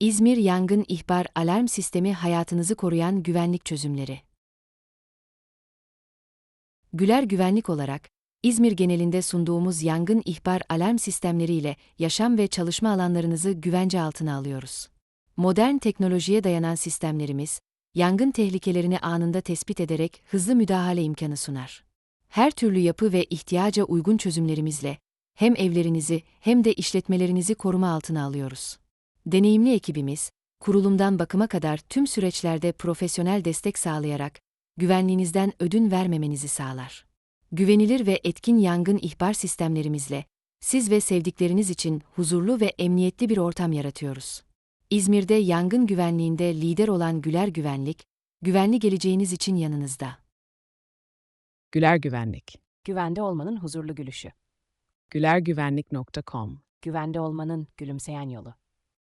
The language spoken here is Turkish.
İzmir Yangın İhbar Alarm Sistemi hayatınızı koruyan güvenlik çözümleri. Güler Güvenlik olarak, İzmir genelinde sunduğumuz yangın ihbar alarm sistemleriyle yaşam ve çalışma alanlarınızı güvence altına alıyoruz. Modern teknolojiye dayanan sistemlerimiz, yangın tehlikelerini anında tespit ederek hızlı müdahale imkanı sunar. Her türlü yapı ve ihtiyaca uygun çözümlerimizle hem evlerinizi hem de işletmelerinizi koruma altına alıyoruz. Deneyimli ekibimiz, kurulumdan bakıma kadar tüm süreçlerde profesyonel destek sağlayarak güvenliğinizden ödün vermemenizi sağlar. Güvenilir ve etkin yangın ihbar sistemlerimizle siz ve sevdikleriniz için huzurlu ve emniyetli bir ortam yaratıyoruz. İzmir'de yangın güvenliğinde lider olan Güler Güvenlik, güvenli geleceğiniz için yanınızda. Güler Güvenlik. Güvende olmanın huzurlu gülüşü. gülergüvenlik.com Güvende olmanın gülümseyen yolu.